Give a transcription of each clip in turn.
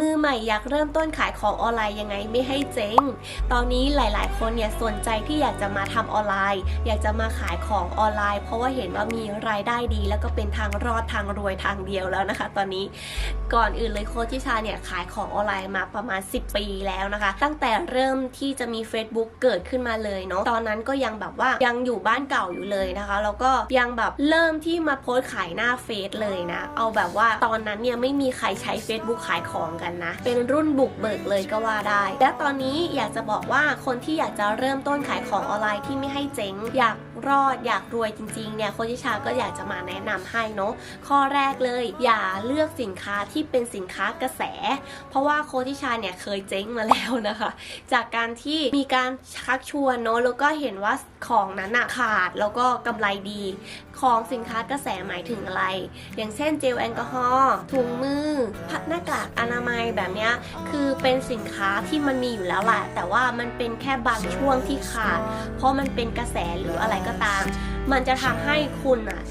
มือใหม่อยากเริ่มต้นขายของออนไลน์ยังไงไม่ให้เจ๊ง ตอนนี้หลาย ๆ คนเนี่ยสนใจที่อยากจะมาทำออนไลน์ อยากจะมาขายของออนไลน์ เพราะว่าเห็นว่ามีรายได้ดี แล้วก็เป็นทางรอดทางรวยทางเดียวแล้วนะคะ ตอนนี้ก่อนอื่นเลยโค้ชทิชาเนี่ยขายของออนไลน์มาประมาณ 10 ปีแล้วนะคะ ตั้งแต่เริ่มที่จะมี Facebook เกิดขึ้นมาเลยเนาะตอนนั้นก็ยังแบบว่ายังอยู่บ้านเก่าอยู่เลยนะคะ แล้วก็ยังแบบเริ่มที่มาโพสต์ขายหน้าเฟซเลยนะเอาแบบว่าตอนนั้นเนี่ยไม่มีใครใช้ Facebook ขายของกันนะ เป็นรุ่นบุกเบิกเลยก็ว่าได้ และตอนนี้อยากจะบอกว่าคนที่อยากจะเริ่มต้นขายของออนไลน์ที่ไม่ให้เจ๊ง อยากรอดอยากรวยจริงๆเนี่ยโคชิชาก็อยากจะมาแนะนำให้เนาะข้อแรกเลย อย่าเลือกสินค้าที่เป็นสินค้ากระแส เพราะว่าโคชิชาเนี่ยเคยเจ๊งมาแล้วนะคะ จากการที่มีการชักชวนเนาะแล้วก็เห็นว่าของนั้นอะขาดแล้วก็กำไรดี ของสินค้ากระแสหมายถึงอะไร อย่างเช่นเจลแอลกอฮอล์ถุงมือ น้ากากอนามัยแบบนี้คือเป็นสินค้าที่มันมีอยู่แล้วแหละแต่ว่ามันเป็นแค่บางช่วงที่ขาด เพราะมันเป็นกระแสหรืออะไรก็ตาม มันจะทำให้คุณอะ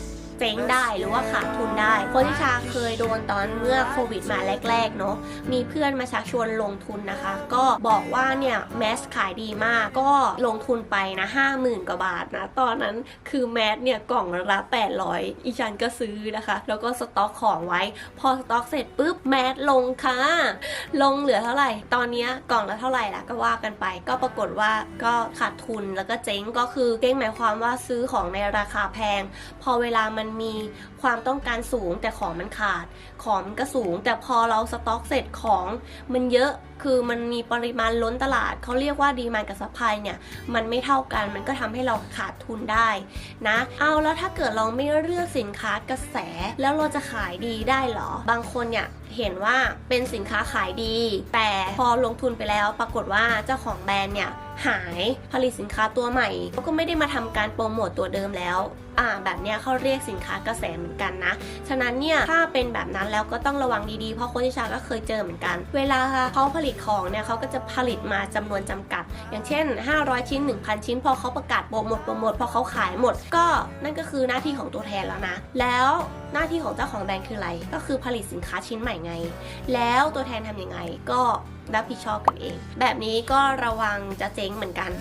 จ๊งได้หรือว่าขาดทุนได้คชทิชาเคยโดนตอนเมื่อโควิดมาแรกๆเนาะมีเพื่อนมาชักชวนลงทุนนะคะ ก็บอกว่าเนี่ยแมสขายดีมากก็ลงทุนไปนะห้าหมื่นกว่าบาทนะตอนนั้นคือแมสเนี่ยกล่องละ800อีฉันก็ซื้อนะคะ แล้วก็สต็อกของไว้ พอสต็อกเสร็จปุ๊บแมสลงค่ะ ลงเหลือเท่าไหร่ ตอนนี้กล่องละเท่าไหร่ล่ะก็ว่ากันไป ก็ปรากฏว่าก็ขาดทุนแล้วก็เจ๊งก็คือเจ๊งหมายความว่าซื้อของในราคาแพง พอเวลามันมีความต้องการสูงแต่ของมันขาด ของมันก็สูง แต่พอเราสต็อกเสร็จของมันเยอะคือมันมีปริมาณล้นตลาดเขาเรียกว่าดีมานกับซัพพลายเนี่ยมันไม่เท่ากันมันก็ทำให้เราขาดทุนได้นะเอาแล้วถ้าเกิดเราไม่เลือกสินค้ากระแสแล้วเราจะขายดีได้หรอ บางคนเนี่ยเห็นว่าเป็นสินค้าขายดี แต่พอลงทุนไปแล้วปรากฏว่าเจ้าของแบรนด์เนี่ยหายผลิตสินค้าตัวใหม่เขาก็ไม่ได้มาทำการโปรโมตตัวเดิมแล้ว อ่าแบบเนี้ยเขาเรียกสินค้ากระแสเหมือนกันนะ ฉะนั้นเนี่ยถ้าเป็นแบบนั้นแล้วก็ต้องระวังดีๆ เพราะโคชิชาก็เคยเจอเหมือนกัน เวลาเขาผลิตของเนี่ยเขาก็จะผลิตมาจำนวนจำกัด อย่างเช่น 500 ชิ้น 1,000 ชิ้น พอเขาประกาศโปรโมทโปรโมทพอเขาขายหมด ก็นั่นก็คือหน้าที่ของตัวแทนแล้วนะ แล้วหน้าที่ของเจ้าของแบรนด์คืออะไร ก็คือผลิตสินค้าชิ้นใหม่ไง แล้วตัวแทนทำยังไงก็ รับผิดชอบกันเอง แบบนี้ก็ระวังจะเจ๊งเหมือนกัน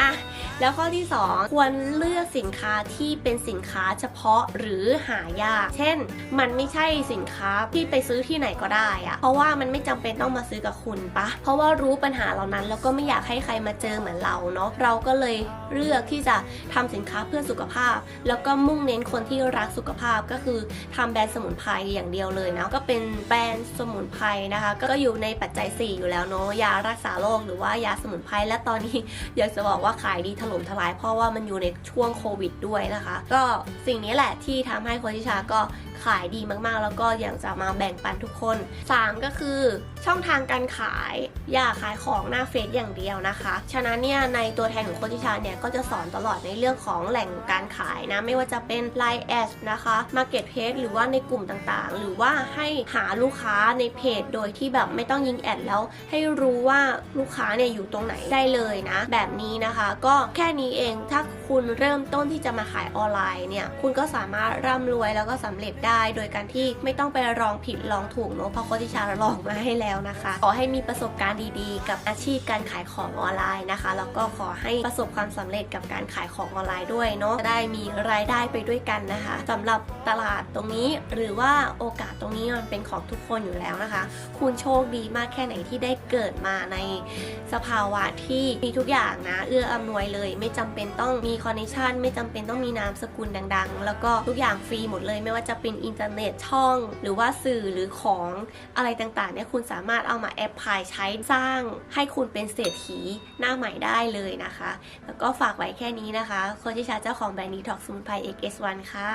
อะแล้วข้อที่ 2 ควรเลือกสินค้าที่เป็นสินค้าเฉพาะหรือหายาก เช่น มันไม่ใช่สินค้าที่ไปซื้อที่ไหนก็ได้อะเพราะว่ามันไม่จำเป็นต้องมาซื้อกับคุณปะ เพราะว่ารู้ปัญหาเหล่านั้น แล้วก็ไม่อยากให้ใครมาเจอเหมือนเราเนาะ เราก็เลยเลือกที่จะทำสินค้าเพื่อสุขภาพ แล้วก็มุ่งเน้นคนที่รักสุขภาพก็คือทำแบรนด์สมุนไพรอย่างเดียวเลยนะ ก็เป็นแบรนด์สมุนไพรนะคะ ก็อยู่ในปัจจัย 4 อยู่แล้วเนาะยารักษาโรคหรือว่ายาสมุนไพรและตอนนี้อยากจะบอกว่าขายดีถล่มทลายเพราะว่ามันอยู่ในช่วงโควิดด้วยนะคะ ก็สิ่งนี้แหละที่ทำให้โคชิชาก็ ขายดีมากๆ แล้วก็อยากจะมาแบ่งปันทุกคน 3 ก็คือช่องทางการขายอย่าขายของหน้าเฟซอย่างเดียวนะคะ ฉะนั้นเนี่ยในตัวแทนของโคชิชาเนี่ยก็จะสอนตลอดในเรื่องของแหล่งการขายนะ ไม่ว่าจะเป็น Line แอดนะคะ Market Page หรือว่าในกลุ่มต่างๆ หรือว่าให้หาลูกค้าในเพจโดยที่แบบไม่ต้องยิงแอดแล้ว ให้รู้ว่าลูกค้าเนี่ยอยู่ตรงไหนได้เลยนะ แบบนี้นะคะก็แค่นี้เองถ้าคุณเริ่มต้นที่จะมาขายออนไลน์เนี่ยคุณก็สามารถร่ำรวยแล้วก็สำเร็จได้โดยการที่ไม่ต้องไปลองผิดลองถูกเนอะเพราะโคติชาลองมาให้แล้วนะคะ ขอให้มีประสบการณ์ดีๆ กับอาชีพการขายของออนไลน์นะคะ แล้วก็ขอให้ประสบความสำเร็จกับการขายของออนไลน์ด้วยเนาะจะได้มีรายได้ไปด้วยกันนะคะสำหรับตลาดตรงนี้หรือว่าโอกาสตรงนี้มันเป็นของทุกคนอยู่แล้วนะคะ คุณโชคดีมากแค่ไหนที่ได้เกิดมาในสภาวะที่มีทุกอย่างนะ เอื้ออำนวยเลย ไม่จำเป็นต้องมีคอนเนคชันไม่จำเป็นต้องมีนามสกุลดัง ๆ แล้วก็ทุกอย่างฟรีหมดเลย ไม่ว่าจะเป็นอินเทอร์เน็ตช่อง หรือว่าสื่อหรือของอะไรต่างๆเนี่ยคุณสามารถเอามาแอปพลายใช้สร้าง ให้คุณเป็นเศรษฐีหน้าใหม่ได้เลยนะคะ แล้วก็ฝากไว้แค่นี้นะคะโคชิชาเจ้าของแบรนด์ดีท็อกสมุนไพร XS1 ค่ะ